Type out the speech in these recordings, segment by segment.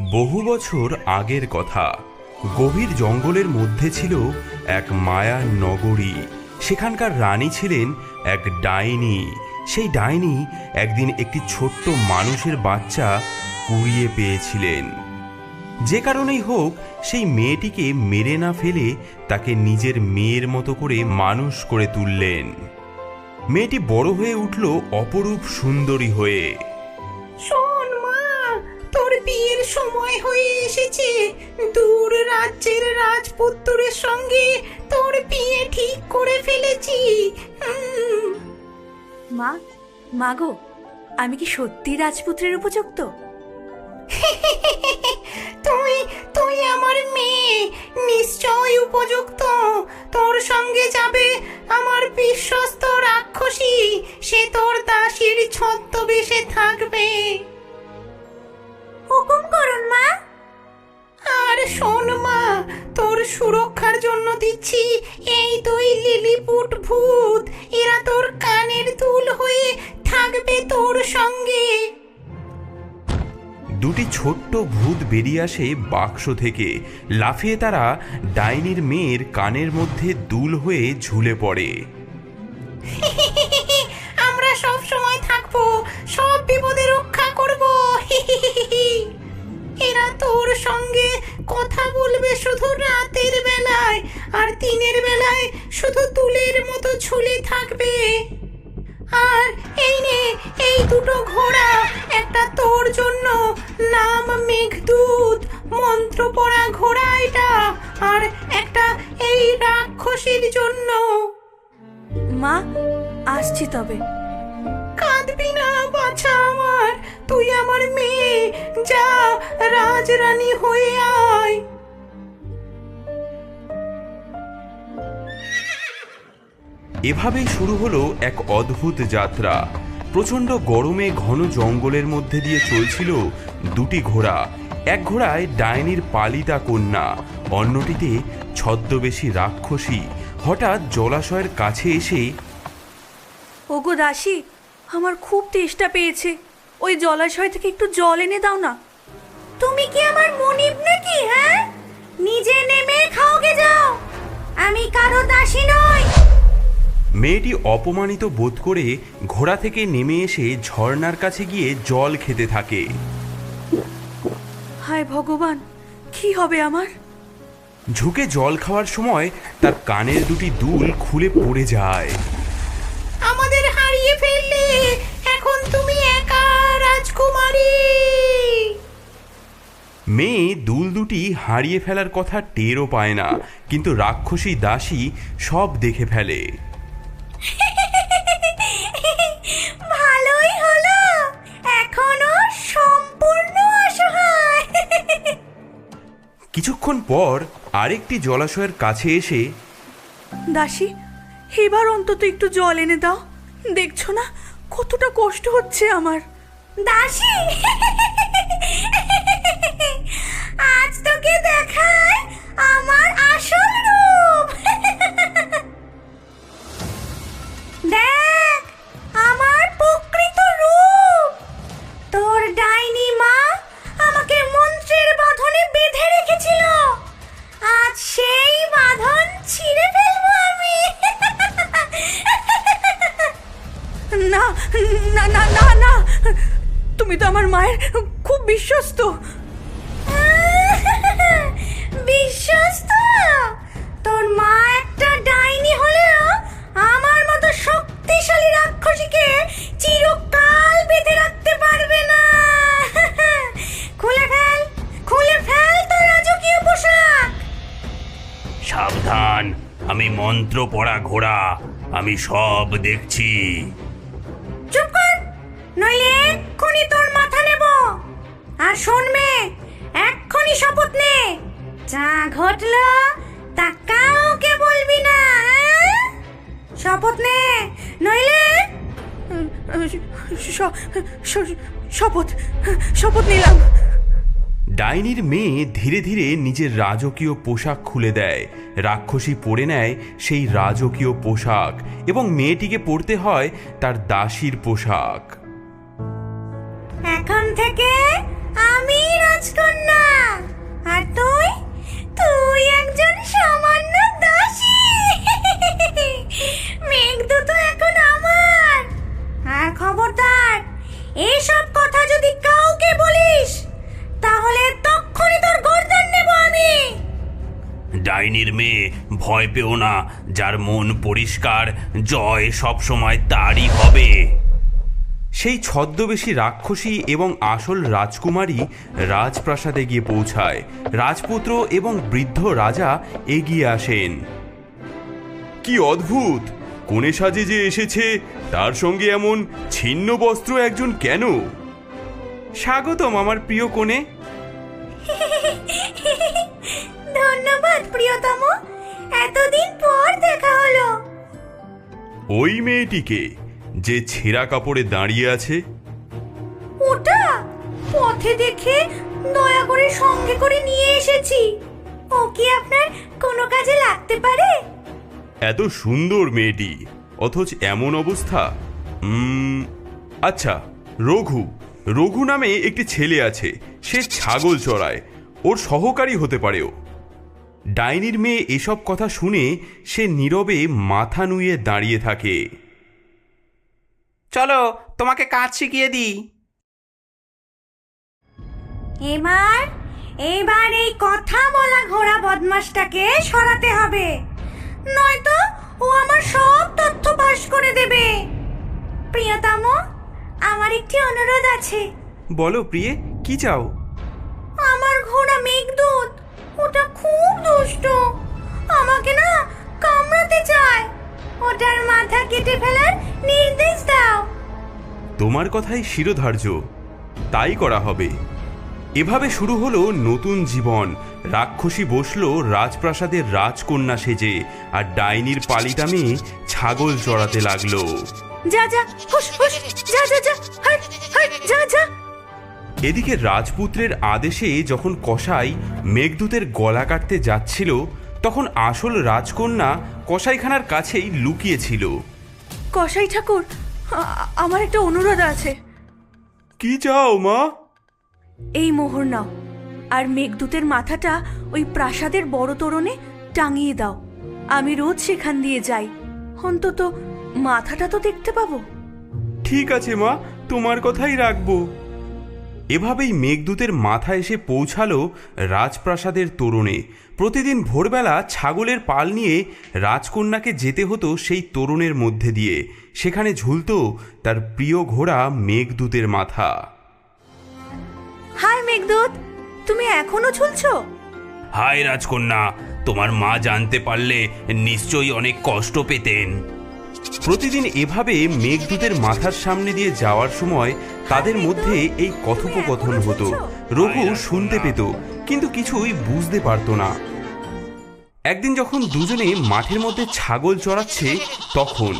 বহু বছর আগের কথা। গভীর জঙ্গলের মধ্যে ছিল এক মায়া নগরী। সেখানকার রানী ছিলেন এক ডাইনি। সেই ডাইনি একদিন একটি ছোট্ট মানুষের বাচ্চা কুড়িয়ে পেয়েছিলেন। যে কারণেই হোক, সেই মেয়েটিকে মেরে না ফেলে তাকে নিজের মেয়ের মতো করে মানুষ করে তুললেন। মেয়েটি বড় হয়ে উঠল অপরূপ সুন্দরী হয়ে। বিয়ের সময় হয়ে এসেছে। দূর রাজ্যের রাজপুত্রের সঙ্গে তোর বিয়ে ঠিক করে ফেলেছি। উম, মা মাগো আমি কি সত্যি রাজপুত্রের উপযুক্ত? তুই তুই আমার মেয়ে নিশ্চয় উপযুক্ত। তোর সঙ্গে যাবে আমার বিশ্বস্ত রাক্ষসী সে তোর দাসীর ছদ্মবেশে থাকবে। হুকুম করুন মা। আর শোন মা তোর সুরক্ষার জন্য দিচ্ছি এই দুই লিলিপুট ভূত। এরা তোর কানের দুল হয়ে থাকবে তোর সঙ্গে। দুটি ছোট্ট ভূত বেরিয়ে আসে বাক্স থেকে। লাফিয়ে তারা ডাইনির মেয়ের কানের মধ্যে দুল হয়ে ঝুলে পড়ে। আমরা সব সময় থাকব সব বিপদে রক্ষা করব। এরা তোর সঙ্গে কথা বলবে শুধু রাতের বেলায় আর দিনের বেলায় শুধু তুলের মতো ঝুলে থাকবে। আর এই নে এই দুটো ঘোড়া একটা তোর জন্য নাম মেঘদূত মন্ত্র পড়া ঘোড়া এটা আর একটা এই রাক্ষসীর জন্য। মা আসছি তবে। কাঁদবি না বাছা আমার তুই আমার মেয়ে যা রাজরানী হয়ে আয়। এভাবেই শুরু হলো এক অদ্ভুত যাত্রা। প্রচণ্ড গরমে ঘন জঙ্গলের মধ্যে দিয়ে চলছিল দুটি ঘোড়া। এক ঘোড়ায় ডাইনির পালিতা কন্যা অন্যটিতে ছদ্মবেশী রাক্ষসী। হঠাৎ জলাশয়ের কাছে এসে ওগো দাসী আমার খুব তেষ্টা পেয়েছে। ওই জলাশয় থেকে একটু জল এনে দাও না। তুমি কি আমার মনিব নাকি হ্যাঁ? নিজে নেমে খাওগে যাও। আমি কারও দাসী নই। মেয়েটি অপমানিত বোধ করে ঘোড়া থেকে নেমে এসে ঝর্ণার কাছে গিয়ে জল খেতে থাকে। হায় ভগবান কি হবে আমার? ঝুঁকে জল খাওয়ার সময় তার কানের দুটি দুল খুলে পড়ে যায়। আমাদের হারিয়ে ফেললে এখন তুমি একা রাজকুমারী। মেয়ে দুল দুটি হারিয়ে ফেলার কথা টেরও পায় না কিন্তু রাক্ষসী দাসী সব দেখে ফেলে। ভালোই হলো। এখনও সম্পূর্ণ অসহায়। কিছুক্ষণ পর আরেকটি জলাশয়ের কাছে এসে দাসী এবার অন্তত একটু জল এনে দাও। দেখছ না কতটা কষ্ট হচ্ছে আমার। দাসী! খুব বিশ্বস্ত। বিশ্বস্ত? তোর মা একটা ডাইনি হলেও আমার মতো শক্তিশালী রাক্ষসীকে চিরকাল বেঁধে রাখতে পারবে না। খুলে ফেল খুলে ফেল তোর রাজকীয় পোশাক। সাবধান আমি মন্ত্র পড়া ঘোড়া আমি সব দেখছি। চুপ কর নইলে এক্ষুনি তোর মাথা নেব। আর শোন মেয়ে এক্ষুনি শপথ নে। যা ঘটলো তা কাউকে বলবি না হ্যাঁ? শপথ নে নইলে শপথ শপথ নিলাম। ডাইনির মেয়ে ধীরে ধীরে নিজের রাজকীয় পোশাক খুলে দেয়। রাক্ষসী পরে নেয় সেই রাজকীয় পোশাক এবং মেয়েটিকে পরতে হয় তার দাসীর পোশাক। এখন থেকে রাজকন্যা আর তুই? তুই একজন সামান্য দাসী। মেঘদূত এখন আমার। আর খবরদার, এসব কথা যদি কাউকে বলিস, তাহলে তক্ষণই তোর নেব আমি। ডাইনির মেয়ে, ভয় পেও না। যার মন পরিষ্কার, জয় সবসময় তারই হবে। সেই ছদ্মবেশী রাক্ষসী এবং আসল রাজকুমারী রাজপ্রাসাদে গিয়ে পৌঁছায়। রাজপুত্র এবং বৃদ্ধ রাজা এগিয়ে আসেন। কি অদ্ভুত! কোণে সাজে যে এসেছে তার সঙ্গে এমন ছিন্ন বস্ত্র একজন কেন? স্বাগতম আমার প্রিয় কোণে। ধন্যবাদ প্রিয়তম। এতদিন পর দেখা হলো। ওই মেয়েটিকে যে ছেঁড়া কাপড়ে দাঁড়িয়ে আছে? ওটা পথে দেখে দয়া করে সঙ্গে করে নিয়ে এসেছি। ও কি আপনার কোনো কাজে লাগতে পারে? এত সুন্দর মেয়েটি অথচ এমন অবস্থা। আচ্ছা রঘু রঘু নামে একটি ছেলে আছে সে ছাগল চড়ায় ওর সহকারী হতে পারেও ডাইনির মেয়ে এসব কথা শুনে সে নীরবে মাথা নুয়ে দাঁড়িয়ে থাকে। চলো তোমাকে কাজ শিখিয়ে দিই। এবার এবার এই কথা বলা ঘোড়া বদমাসটাকে সরাতে হবে। নয়তো ও আমার সব তথ্য পাস করে দেবে। প্রিয়তম আমার একটি অনুরোধ আছে। বলো প্রিয়ে কি চাও? আমার ঘোড়া মেঘদূত তোমার কথাই শিরোধার্য। তাই করা হবে। এভাবে শুরু হলো নতুন জীবন। রাক্ষসী বসল রাজপ্রাসাদের রাজকন্যা সেজে আর ডাইনির পালিটা মেয়ে ছাগল চড়াতে লাগল। যা যা হুস হুস যা যা যা হাট হাট যা যা। এদিকে রাজপুত্রের আদেশে যখন কসাই মেঘদূতের গলা কাটতে যাচ্ছিল তখন আসল রাজকন্যা কসাইখানার কাছেই লুকিয়েছিল। কসাই ঠাকুর আমার একটা অনুরোধ আছে। কি চাও মা? এই মোহর নাও আর মেঘদূতের মাথাটা ওই প্রাসাদের বড় তোরণে টাঙিয়ে দাও। আমি রোজ সেখান দিয়ে যাই। অন্তত মাথাটা তো দেখতে পাবো। ঠিক আছে মা তোমার কথাই রাখব। এভাবেই মেঘদূতের মাথা এসে পৌঁছালো রাজপ্রাসাদের তোরণে। প্রতিদিন ভোরবেলা ছাগলের পাল নিয়ে রাজকন্যাকে যেতে হতো সেই তোরণের মধ্যে দিয়ে। সেখানে ঝুলতো তার প্রিয় ঘোড়া মেঘদূতের মাথা। হাই মেঘদূত তুমি এখনও ঝুলছো? হায় রাজকন্যা তোমার মা জানতে পারলে নিশ্চয়ই অনেক কষ্ট পেতেন। প্রতিদিন এভাবে মেঘদূতের মাথার সামনে দিয়ে যাওয়ার সময় তাদের মধ্যে এই কথোপকথন হতো। রঘু শুনতে পেত, কিন্তু কিছুই বুঝতে পারতো না। একদিন যখন দুজনে মাঠের মধ্যে ছাগল চড়াচ্ছে, তখন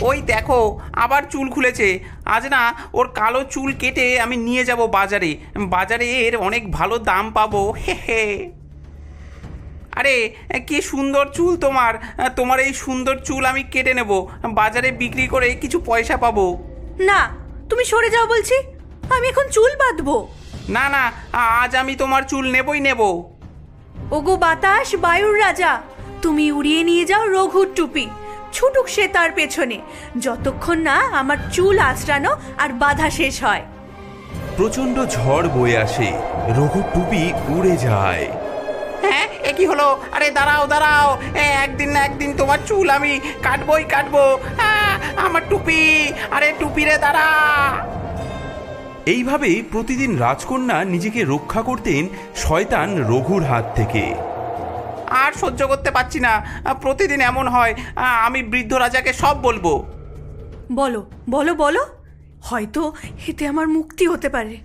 ওই দেখো, আবার চুল খুলেছে। আজ না ওর কালো চুল কেটে আমি নিয়ে যাব বাজারে। বাজারে এর অনেক ভালো দাম পাবো। হে হে। আরে কি সুন্দর চুল তোমার। তোমার এই সুন্দর চুল আমি কেটে নেব। বাজারে বিক্রি করে কিছু পয়সা পাবো। না তুমি সরে যাও বলছি। আমি এখন চুল বাঁধবো। না না আজ আমি তোমার চুল নেবই নেব। ওগো বাতাস বায়ুর রাজা। তুমি উড়িয়ে নিয়ে যাও রঘুর টুপি। ছুটুক সে তার পেছনে। যতক্ষণ না আমার চুল আঁচড়ানো আর বাধা শেষ হয়। প্রচণ্ড ঝড় বয়ে আসে। রঘু টুপি উড়ে যায়। হ্যাঁ এ কি হলো? আরে দাঁড়াও দাঁড়াও। এ, একদিন না একদিন তোমার চুল আমি কাটবই কাটবো। আমার টুপি। আরে টুপি রে দাঁড়া। এইভাবেই প্রতিদিন রাজকন্যা নিজেকে রক্ষা করতেন শয়তান রঘুর হাত থেকে। আর সহ্য করতে পারছি না। প্রতিদিন এমন হয় আমি বৃদ্ধ রাজাকে সব বলব। বলো বলো বলো। হয়তো এতে আমার মুক্তি হতে পারে।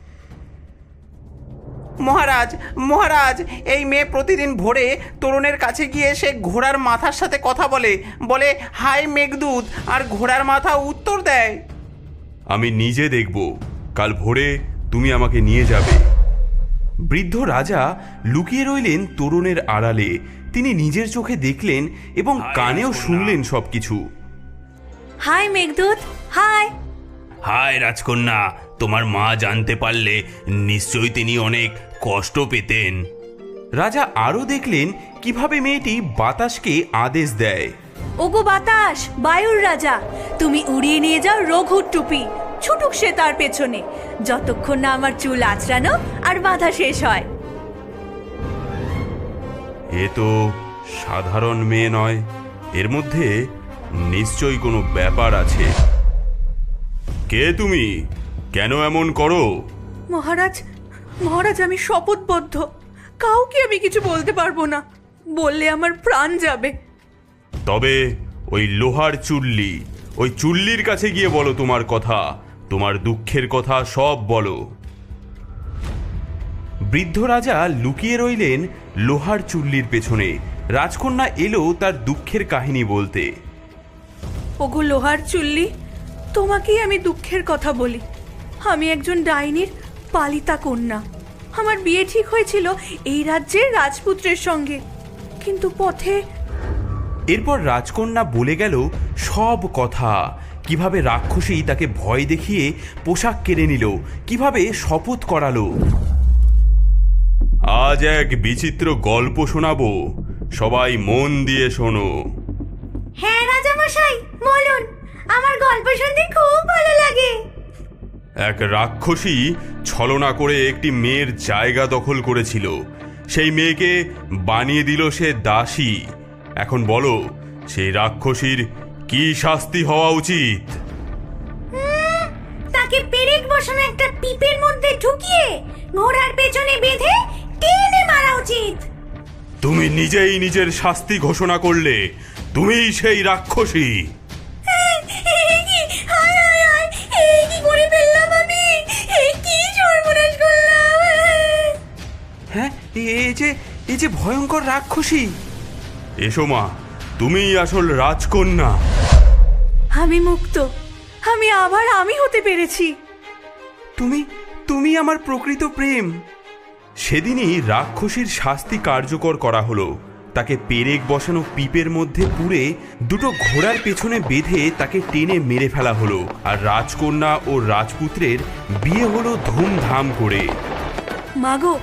মহারাজ মহারাজ এই মেয়ে প্রতিদিন ভোরে তরুণের কাছে গিয়ে সে ঘোড়ার মাথার সাথে কথা বলে। বলে হাই মেঘদূত আর ঘোড়ার মাথা উত্তর দেয়। আমি নিজে দেখব কাল ভোরে তুমি আমাকে নিয়ে যাবে। বৃদ্ধ রাজা লুকিয়ে রইলেন তরুণের আড়ালে। তিনি নিজের চোখে দেখলেন এবং কানেও শুনলেন সবকিছু। হাই মেঘদূত হাই হায় রাজকন্যা তোমার মা জানতে পারলে নিশ্চয়ই তিনি অনেক কষ্ট পেতেন। রাজা আরও দেখলেন কীভাবে মেয়েটি বাতাসকে আদেশ দেয়। ওগো বাতাস বায়ুর রাজা তুমি উড়িয়ে নিয়ে যাও রঘুর টুপি ছুটুক সে তার পেছনে। যতক্ষণ না আমার চুল আঁচড়ানো আর বাধা শেষ হয়। এ তো সাধারণ মেয়ে নয় এর মধ্যে নিশ্চয়ই কোনো ব্যাপার আছে। কে তুমি? কেন এমন করো? মহারাজ মহারাজ আমি শপথবদ্ধ। কাউকে আমি কিছু বলতে পারব না। বললে আমার প্রাণ যাবে। তবে ওই লোহার চুল্লি ওই চুল্লির কাছে গিয়ে বলো তোমার কথা। তোমার দুঃখের কথা সব বলো। বৃদ্ধ রাজা লুকিয়ে রইলেন লোহার চুল্লির পেছনে। রাজকন্যা এলো তার দুঃখের কাহিনী বলতে। ওগো লোহার চুল্লি? তোমাকেই আমি দুঃখের কথা বলি। আমি একজন ডাইনির পালিতা কন্যা। আমার বিয়ে ঠিক হয়েছিল এই রাজ্যের রাজপুত্রের সঙ্গে। কিন্তু পথে এরপর রাজকন্যা বলে গেল সব কথা। কীভাবে রাক্ষসী তাকে ভয় দেখিয়ে পোশাক কেড়ে নিল কীভাবে শপথ করালো। আজ এক বিচিত্র গল্প শোনাবো। সবাই মন দিয়ে শোনো। হ্যাঁ রাজামশাই বলুন। আমার গল্প শুনতে খুব ভালো লাগে। এক রাক্ষসী ছলনা করে একটি মেয়ের জায়গা দখল করেছিল। সেই মেয়েকে বানিয়ে দিল সে দাসী। এখন বলো সেই রাক্ষসীর কি শাস্তি হওয়া উচিত? তাকে পেরেক বসানো একটা পিপের মধ্যে ঢুকিয়ে ঘোড়ার পেছনে বেঁধে টেনে মারা উচিত। তুমি নিজেই নিজের শাস্তি ঘোষণা করলে তুমিই সেই রাক্ষসী। যে এই যে ভয়ঙ্কর রাক্ষসী। এসো মা তুমিই আসল রাজকন্যা। আমি মুক্ত। আমি আবার আমি হতে পেরেছি। তুমি তুমি আমার প্রকৃত প্রেম। সেদিনই রাক্ষসীর শাস্তি কার্যকর করা হলো। তাকে পেরেক বসানো পিপের মধ্যে পুড়ে দুটো ঘোড়ার পেছনে বেঁধে তাকে টেনে মেরে ফেলা হলো আর রাজকন্যা ও রাজপুত্রের বিয়ে হলো ধুমধাম করে। মাগো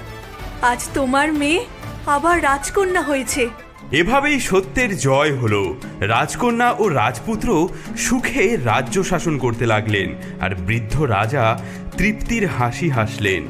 আজ তোমার মেয়ে আবার রাজকন্যা হয়েছে। এভাবেই সত্যের জয় হলো। রাজকন্যা ও রাজপুত্র সুখে রাজ্য শাসন করতে লাগলেন, আর বৃদ্ধ রাজা তৃপ্তির হাসি হাসলেন।